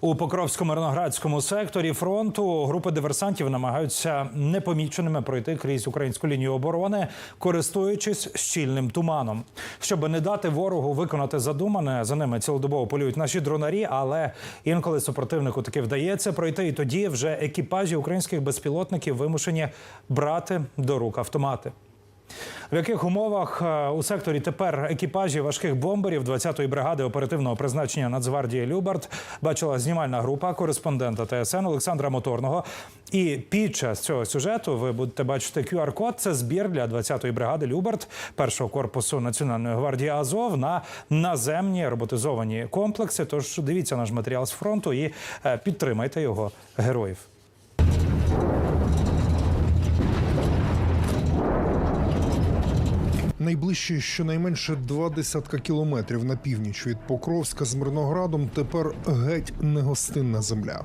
У Покровсько-Мирноградському секторі фронту групи диверсантів намагаються непоміченими пройти крізь українську лінію оборони, користуючись щільним туманом. Щоб не дати ворогу виконати задумане, за ними цілодобово полюють наші дронарі, але інколи супротивнику таки вдається пройти. І тоді вже екіпажі українських безпілотників вимушені брати до рук автомати. В яких умовах е, у секторі тепер екіпажі важких бомберів 20-ї бригади оперативного призначення Нацгвардії Любард бачила знімальна група кореспондента ТСН Олександра Моторного. І під час цього сюжету ви будете бачити QR-код. Це збір для 20-ї бригади Любард першого корпусу Національної гвардії Азов на наземні роботизовані комплекси. Тож дивіться наш матеріал з фронту і е, підтримайте його героїв. Найближче щонайменше два десятка кілометрів на північ від Покровська з Мирноградом тепер геть негостинна земля.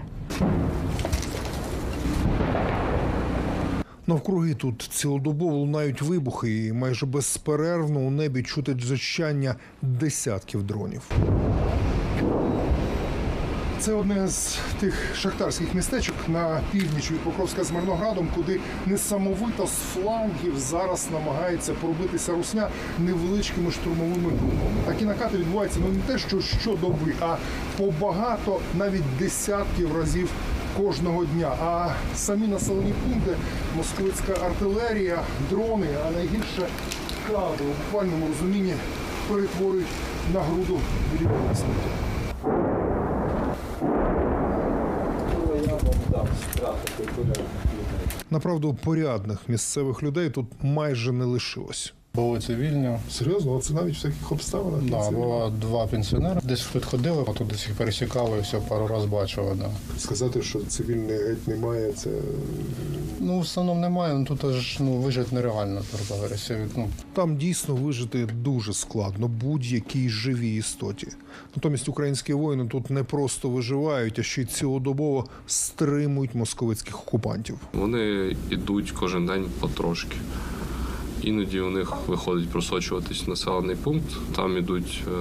Навкруги тут цілодобово лунають вибухи, і майже безперервно у небі чути дзищання десятків дронів. Це одне з тих шахтарських містечок на північ від Покровська з Мирноградом, куди несамовито з флангів зараз намагається пробитися русня невеличкими штурмовими групами. Такі накати відбуваються ну не те, що щодоби, а по багато, навіть десятків разів кожного дня. А самі населені пункти, московицька артилерія, дрони, а найгірше кадри у буквальному розумінні перетворюють на груду сміття. Направду порядних місцевих людей тут майже не лишилось. Були цивільні. Серйозно, це навіть в таких обставинах. Да, було два пенсіонери. Десь тут ходили, а тут десь їх пересікали, і все пару разів бачили. Да. Сказати, що цивільних геть немає, це Ну, в основному немає, ну тут аж ну, вижити нереально, говоря. Ну, там дійсно вижити дуже складно будь-якій живій істоті. Натомість українські воїни тут не просто виживають, а ще й цілодобово стримують московицьких окупантів. Вони йдуть кожен день потрошки. Іноді у них виходить просочуватись населений пункт. Там ідуть е,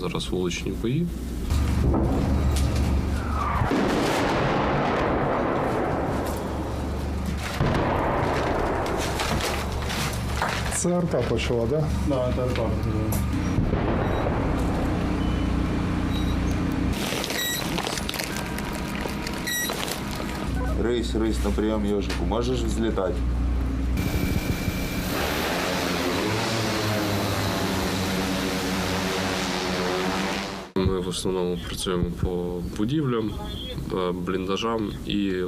зараз вуличні бої. Це арта почала, да? да, так, так. Рейс, рейс на прием ежику. Можешь взлетать? Ми в основному працюємо по будівлям, е, бліндажам і е,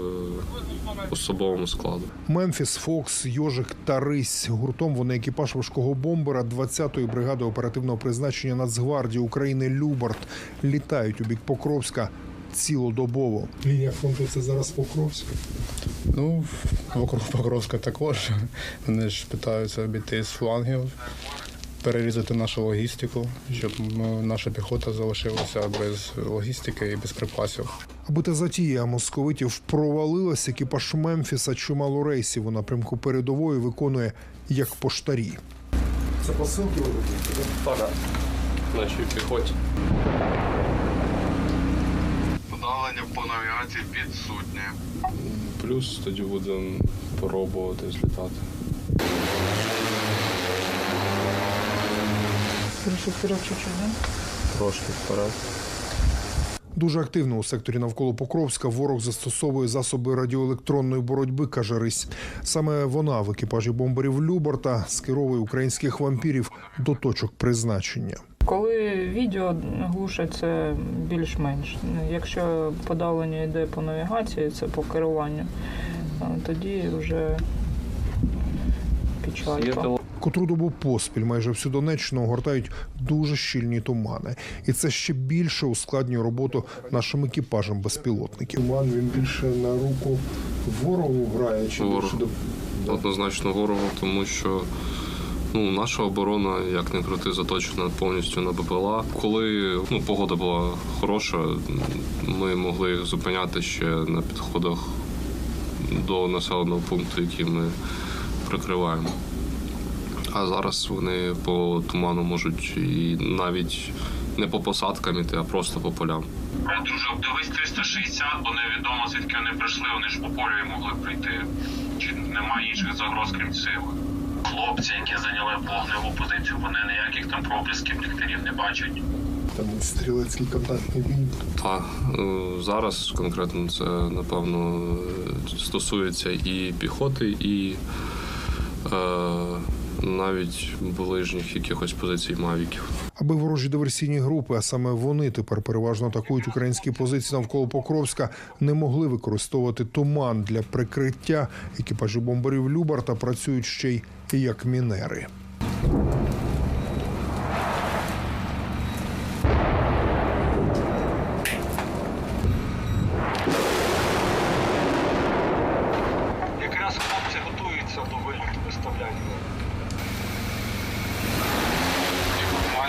особовому складу. Мемфіс, Фокс, Йожик та Рись. Гуртом вони екіпаж важкого бомбера 20-ї бригади оперативного призначення Нацгвардії України Любард літають у бік Покровська цілодобово. Лінія фронту це зараз Покровська. Ну, вокруг Покровська також. Вони ж питаються обійти з флангів, перерізати нашу логістику, щоб наша піхота залишилася без логістики і без припасів. Аби та затія московитів провалилась, екіпаж Мемфіса чимало рейсів у напрямку передової виконує як поштарі. Це посилки Так, нашій піхоті. Подалення по навігації відсутнє. Плюс тоді будемо пробувати злітати. Трошки вперед. Дуже активно у секторі навколо Покровська ворог застосовує засоби радіоелектронної боротьби, каже Рись. Саме вона в екіпажі бомберів Любарта скеровує українських вампірів до точок призначення. Коли відео глушать, це більш-менш. Якщо подавлення йде по навігації, це по керуванню, тоді вже печалька. Котру добу поспіль майже всю Донеччину огортають дуже щільні тумани, і це ще більше ускладнює роботу нашим екіпажам безпілотників. Туман він більше на руку ворогу грає чи Ворог. Однозначно ворогу, тому що ну, наша оборона, як не крути, заточена повністю на БПЛА. Коли ну, погода була хороша, ми могли їх зупиняти ще на підходах до населеного пункту, який ми прикриваємо. А зараз вони по туману можуть і навіть не по посадкам іти, а просто по полям. Дружок, дивись 360, бо невідомо звідки вони прийшли, вони ж по полю і могли прийти. Чи немає інших загроз, крім сили? Хлопці, які зайняли вогневу позицію, вони ніяких там проблисків ліхтарів не бачать. Там стрілецький контактний бій. Та е, зараз конкретно це напевно стосується і піхоти, і е, навіть ближніх якихось позицій мавіків. Аби ворожі диверсійні групи, а саме вони тепер переважно атакують українські позиції навколо Покровська, не могли використовувати туман для прикриття. Екіпажі бомбарів Любарта працюють ще й як мінери.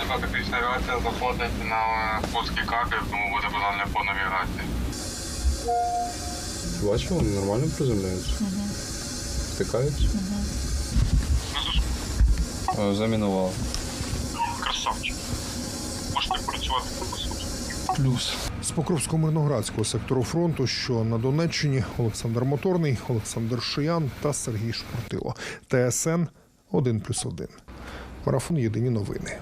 Мальва тактична авіація заходить на польський капір, тому буде питання по навігації. Бачу, вони нормально приземляються. Втикаються. Замінував. Красавчик. Можете працювати по суті. Плюс. З Покровсько-Мирноградського сектору фронту, що на Донеччині, Олександр Моторний, Олександр Шиян та Сергій Шпортило. ТСН 1+,1. Марафон Єдині новини.